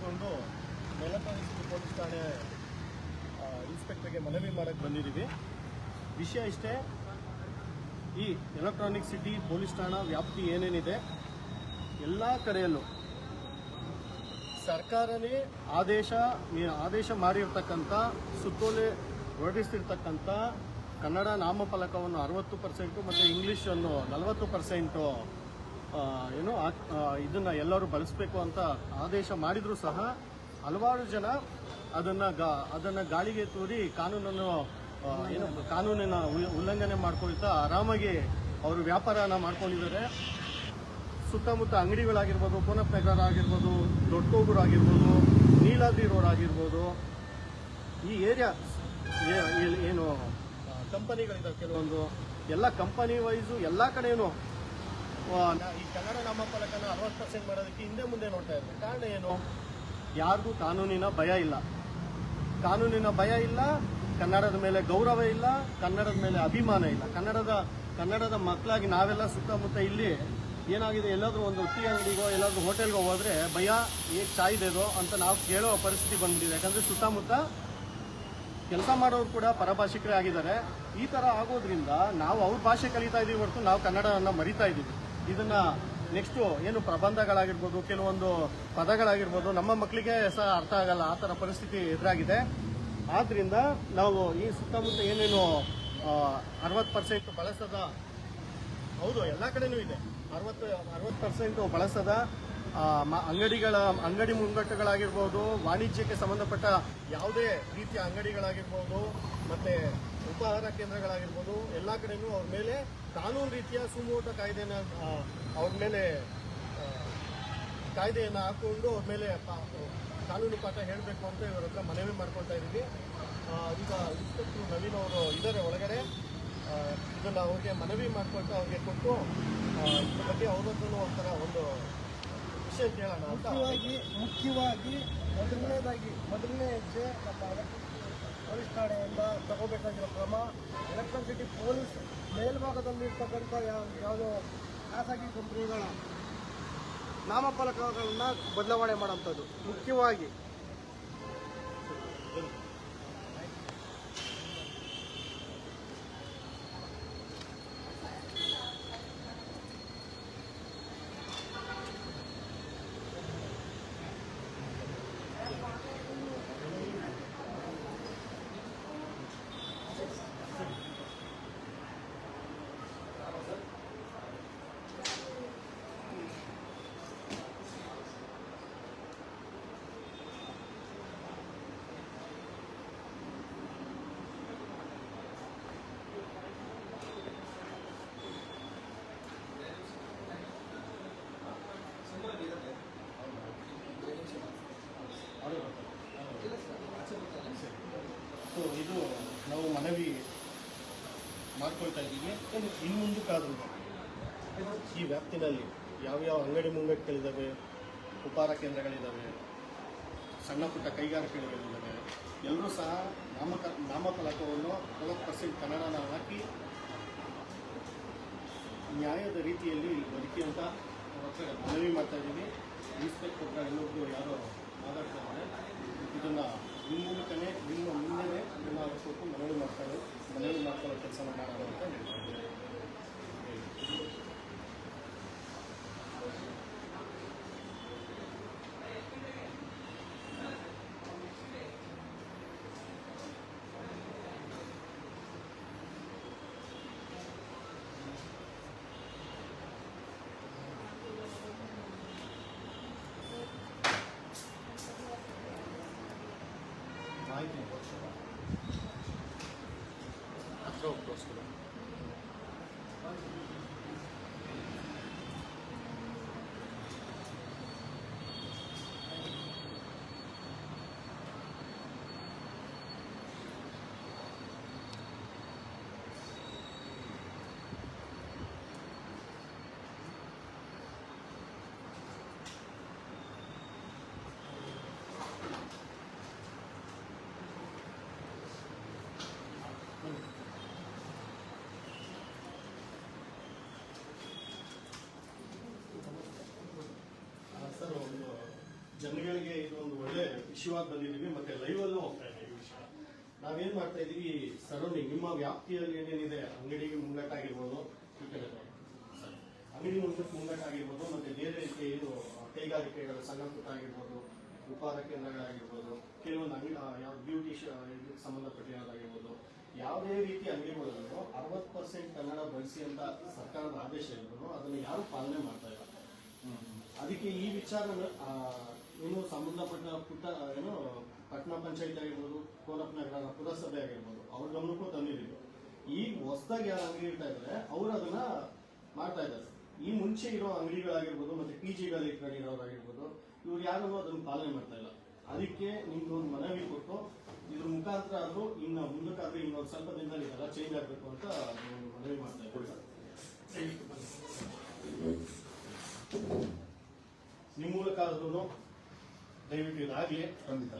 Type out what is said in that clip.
ಇಟ್ಕೊಂಡು ನೆಲಪಾಲಿ city police ಠಾಣೆ ಇನ್ಸ್ಪೆಕ್ಟರ್ಗೆ ಮನವಿ ಮಾಡಕ್ಕೆ ಬಂದಿದ್ದೀವಿ. ವಿಷಯ ಇಷ್ಟೇ, ಈ ಎಲೆಕ್ಟ್ರಾನಿಕ್ ಸಿಟಿ ಪೊಲೀಸ್ ಠಾಣಾ ವ್ಯಾಪ್ತಿ ಏನೇನಿದೆ, ಎಲ್ಲ ಕಡೆಯಲ್ಲೂ ಸರ್ಕಾರನೇ ಆದೇಶ ಆದೇಶ ಮಾಡಿರ್ತಕ್ಕಂಥ ಸುತ್ತೋಲೆ ಹೊರಡಿಸ್ತಿರ್ತಕ್ಕಂಥ ಕನ್ನಡ ನಾಮಫಲಕವನ್ನು ಅರವತ್ತು ಪರ್ಸೆಂಟು ಮತ್ತು ಇಂಗ್ಲೀಷನ್ನು ನಲವತ್ತು ಪರ್ಸೆಂಟು ಏನು ಇದನ್ನ ಎಲ್ಲರೂ ಬಳಸಬೇಕು ಅಂತ ಆದೇಶ ಮಾಡಿದರೂ ಸಹ ಹಲವಾರು ಜನ ಅದನ್ನ ಅದನ್ನ ಗಾಳಿಗೆ ತೂರಿ ಕಾನೂನನ್ನು ಏನು ಕಾನೂನಿನ ಉಲ್ಲ- ಉಲ್ಲಂಘನೆ ಮಾಡ್ಕೊಳ್ತಾ ಆರಾಮಾಗಿ ಅವರು ವ್ಯಾಪಾರನ ಮಾಡ್ಕೊಂಡಿದ್ದಾರೆ. ಸುತ್ತಮುತ್ತ ಅಂಗಡಿಗಳಾಗಿರ್ಬೋದು, ಪೂನಪ್ ನಗರ ಆಗಿರ್ಬೋದು ದೊಡ್ಡಕೋಗೂರು ಆಗಿರ್ಬೋದು, ನೀಲಾದ್ರಿ ರೋಡ್ ಆಗಿರ್ಬೋದು, ಈ ಏರಿಯಾ ಏನು ಕಂಪನಿಗಳಿದ್ದಾವೆ ಕೆಲವೊಂದು. ಎಲ್ಲ ಕಂಪನಿ ವೈಸು ಎಲ್ಲ ಕಡೆಯೂ ಈ ಕನ್ನಡ ನಾಮಫಲಕನ ಅರವತ್ತು ಪರ್ಸೆಂಟ್ ಮಾಡೋದಕ್ಕೆ ಹಿಂದೆ ಮುಂದೆ ನೋಡ್ತಾ ಇದ್ದಾರೆ. ಕಾರಣ ಏನು? ಯಾರಿಗೂ ಕಾನೂನಿನ ಭಯ ಇಲ್ಲ. ಕಾನೂನಿನ ಭಯ ಇಲ್ಲ, ಕನ್ನಡದ ಮೇಲೆ ಗೌರವ ಇಲ್ಲ, ಕನ್ನಡದ ಮೇಲೆ ಅಭಿಮಾನ ಇಲ್ಲ. ಕನ್ನಡದ ಕನ್ನಡದ ಮಕ್ಕಳಾಗಿ ನಾವೆಲ್ಲ ಸುತ್ತಮುತ್ತ ಇಲ್ಲಿ ಏನಾಗಿದೆ? ಎಲ್ಲಾದರೂ ಒಂದು ಟೀ ಅಂಗಡಿಗೋ, ಎಲ್ಲಾದರೂ ಹೋಟೆಲ್ಗೋ ಹೋದ್ರೆ ಭಯ ಹೇಗೆ ಚಾಯ್ದೇದೋ ಅಂತ ನಾವು ಕೇಳೋ ಪರಿಸ್ಥಿತಿ ಬಂದ್ಬಿಟ್ಟಿದೆ. ಯಾಕಂದ್ರೆ ಸುತ್ತಮುತ್ತ ಕೆಲಸ ಮಾಡೋರು ಕೂಡ ಪರಭಾಷಿಕರೇ ಆಗಿದ್ದಾರೆ. ಈ ತರ ಆಗೋದ್ರಿಂದ ನಾವು ಅವ್ರ ಭಾಷೆ ಕಲಿತಾ ಇದೀವಿ ಹೊರತು ನಾವು ಕನ್ನಡವನ್ನು ಮರಿತಾ ಇದ್ದೀವಿ ಇದನ್ನ ನೆಕ್ಸ್ಟ್ ಏನು ಪ್ರಬಂಧಗಳಾಗಿರ್ಬೋದು, ಕೆಲವೊಂದು ಪದಗಳಾಗಿರ್ಬೋದು, ನಮ್ಮ ಮಕ್ಕಳಿಗೆ ಸಹ ಅರ್ಥ ಆಗಲ್ಲ, ಆ ಥರ ಪರಿಸ್ಥಿತಿ ಎದುರಾಗಿದೆ. ಆದ್ರಿಂದ ನಾವು ಈ ಸುತ್ತಮುತ್ತ ಏನೇನು ಅರವತ್ತು ಪರ್ಸೆಂಟ್ ಬಳಸದ, ಹೌದು, ಎಲ್ಲ ಕಡೆನೂ ಇದೆ. ಅರವತ್ತು ಅರವತ್ತು ಪರ್ಸೆಂಟ್ ಬಳಸದ ಅಂಗಡಿಗಳ ಅಂಗಡಿ ಮುಂಗಟ್ಟುಗಳಾಗಿರ್ಬೋದು ವಾಣಿಜ್ಯಕ್ಕೆ ಸಂಬಂಧಪಟ್ಟ ಯಾವುದೇ ರೀತಿಯ ಅಂಗಡಿಗಳಾಗಿರ್ಬೋದು ಮತ್ತು ಉಪಹಾರ ಕೇಂದ್ರಗಳಾಗಿರ್ಬೋದು ಎಲ್ಲ ಕಡೆನೂ ಅವ್ರ ಮೇಲೆ ಕಾನೂನು ರೀತಿಯ ಸುಮೋಟ ಕಾಯ್ದೆನ ಆ, ಅವ್ರ ಮೇಲೆ ಕಾಯ್ದೆಯನ್ನು ಹಾಕ್ಕೊಂಡು ಅವ್ರ ಮೇಲೆ ಕಾನೂನು ಪಾಠ ಹೇಳಬೇಕು ಅಂತ ಇವರ ಹತ್ರ ಮನವಿ ಮಾಡ್ಕೊಳ್ತಾ ಇದ್ದೀವಿ. ಈಗ ಇನ್ಸ್ಪೆಕ್ಟರ್ ನವೀನ್ ಅವರು ಇದ್ದಾರೆ ಒಳಗಡೆ. ಇದನ್ನ ಅವ್ರಿಗೆ ಮನವಿ ಮಾಡಿಕೊಟ್ಟು ಅವ್ರಿಗೆ ಕೊಟ್ಟು ಇದ್ರ ಬಗ್ಗೆ ಅವರದ್ದು ಒಂಥರ ಒಂದು ವಿಷಯ ಕೇಳೋಣ ಅಂತ ಮುಖ್ಯವಾಗಿ ಮುಖ್ಯವಾಗಿ ಮೊದಲನೇದಾಗಿ, ಮೊದಲನೇ ಹೆಜ್ಜೆ ನಮ್ಮ ಪೊಲೀಸ್ ಠಾಣೆಯಿಂದ ತಗೋಬೇಕಾಗಿರೋ ಕ್ರಮ, ಎಲೆಕ್ಟ್ರಿಸಿಟಿ ಪೊಲೀಸ್ ಮೇಲ್ಭಾಗದಲ್ಲಿ ಇರ್ತಕ್ಕಂಥ ಯಾವ ಯಾವುದೋ ಖಾಸಗಿ ಕಂಪ್ನಿಗಳ ನಾಮಫಲಕಗಳನ್ನ ಬದಲಾವಣೆ ಮಾಡೋಂಥದ್ದು. ಮುಖ್ಯವಾಗಿ ಸೊ ಇದು ನಾವು ಮನವಿ ಮಾಡ್ಕೊಳ್ತಾ ಇದ್ದೀವಿ. ಇನ್ನು ಮುಂದಕ್ಕಾದ್ರೂ ಈ ವ್ಯಾಪ್ತಿನಲ್ಲಿ ಯಾವ್ಯಾವ ಅಂಗಡಿ ಮುಂಗಟ್ಟುಗಳಿದ್ದಾವೆ ಉಪಹಾರ ಕೇಂದ್ರಗಳಿದ್ದಾವೆ ಸಣ್ಣ ಪುಟ್ಟ ಕೈಗಾರಿಕೆಗಳಿದ್ದಾವೆ ಎಲ್ಲರೂ ಸಹ ನಾಮಕ, ನಾಮಫಲಕವನ್ನು ನಲವತ್ತು ಪರ್ಸೆಂಟ್ ಕನ್ನಡನ ಹಾಕಿ ನ್ಯಾಯದ ರೀತಿಯಲ್ಲಿ ಬದುಕಿ ಅಂತ ಮನವಿ ಮಾಡ್ತಾ ಇದ್ದೀವಿ. ಇನ್ಸ್ಪೆಕ್ಟರ್ ಹತ್ರ ಇನ್ನೊಬ್ರು ಯಾರೋ ಮಾತಾಡ್ತಾ ಇದ್ದಾರೆ. ಇದನ್ನ ನಿಮ್ಮ ಮೂಲಕನೇ ನಿಮ್ಮ ಮುಂದೆನೇ ಎಲ್ಲ ಅವಶ್ಯಕ್ಕೂ ಮನವಿ ಮಾಡ್ತಾರೆ. ಮನವಿ ಮಾಡ್ಕೊಳ್ಳೋ ಕೆಲಸ ಮಾಡೋದು ಅಂತ ಹೇಳ್ತಾ ಹತ್ರ ಹೋಗ್ಕೋಸ್ಕರ ವಿಷಯವಾಗಿ ಬಂದಿದ್ದೀವಿ ಮತ್ತೆ ಲೈವ್ ಅಲ್ಲೂ ಹೋಗ್ತಾ ಇದೆ ಈ ವಿಷಯ. ನಾವೇನ್ ಮಾಡ್ತಾ ಇದೀವಿ ಸರೌಂಡಿಂಗ್ ನಿಮ್ಮ ವ್ಯಾಪ್ತಿಯಲ್ಲಿ ಏನೇನಿದೆ, ಅಂಗಡಿಗೆ ಮುಂಗಟ್ಟ ಆಗಿರ್ಬೋದು ಈ ಕಡೆ. ಅಂಗಡಿ ಮುಂಗಟ್ಟು ಮುಂಗಟ್ಟ ಆಗಿರ್ಬೋದು ಮತ್ತೆ ಬೇರೆ ರೀತಿಯ ಏನು ಕೈಗಾರಿಕೆಗಳು ಸಣ್ಣ ಪುಟ್ಟ ಆಗಿರ್ಬೋದು ಉಪಹಾರ ಕೇಂದ್ರಗಳಾಗಿರ್ಬೋದು, ಕೆಲವೊಂದು ಅಂಗಡಿ ಯಾವ ಬ್ಯೂಟಿ ಸಂಬಂಧಪಟ್ಟಿರೋದಾಗಿರ್ಬೋದು ಯಾವುದೇ ರೀತಿ ಅಂಗಡಿಗಳಲ್ಲೂ ಅರವತ್ತು ಪರ್ಸೆಂಟ್ ಕನ್ನಡ ಬಳಸಿ ಅಂತ ಸರ್ಕಾರದ ಆದೇಶ ಇದ್ರು ಅದನ್ನು ಯಾರು ಪಾಲನೆ ಮಾಡ್ತಾ ಇಲ್ಲ? ಅದಕ್ಕೆ ಈ ವಿಚಾರ ಏನು ಸಂಬಂಧಪಟ್ಟ ಪುಟ್ಟ, ಏನು ಪಟ್ಟಣ ಪಂಚಾಯತ್ ಆಗಿರ್ಬೋದು ಕೋಲಪ್ಪ ನಗರ ಪುರಸಭೆ ಆಗಿರ್ಬೋದು, ಅವ್ರ ಗಮನಕ್ಕೂ ತಂದಿದ್ದೀವಿ. ಈ ಹೊಸದಾಗಿ ಯಾರು ಅಂಗಡಿ ಇಡ್ತಾ ಇದ್ದಾರೆ, ಅವ್ರು ಅದನ್ನ ಮಾಡ್ತಾ ಇದ್ದಾರೆ. ಈ ಮುಂಚೆ ಇರೋ ಅಂಗಡಿಗಳಾಗಿರ್ಬೋದು, ಮತ್ತೆ ಪಿ ಜಿಗಳು ಇಟ್ಕೊಂಡಿರೋರಾಗಿರ್ಬೋದು ಇವ್ರು ಯಾರು ಅದನ್ನ ಪಾಲನೆ ಮಾಡ್ತಾ ಇಲ್ಲ. ಅದಕ್ಕೆ ನಿಮ್ಗೆ ಒಂದು ಮನವಿ ಕೊಟ್ಟು, ಇದ್ರ ಮುಖಾಂತರ ಆದ್ರೂ ಇನ್ನು ಮುಂದಕ್ಕಾದ್ರೂ ಇನ್ನೊಂದು ಸ್ವಲ್ಪ ದಿನದಲ್ಲಿ ಇದೆಲ್ಲ ಚೇಂಜ್ ಆಗಬೇಕು ಅಂತ ಮನವಿ ಮಾಡ್ತಾ ಇದ್ದೀನಿ ನಿಮ್ಮ ಮೂಲಕ ಆದ್ರೂ ದಯವಿಟ್ಟು ಇದಾಗಲಿ. ಖಂಡಿತ.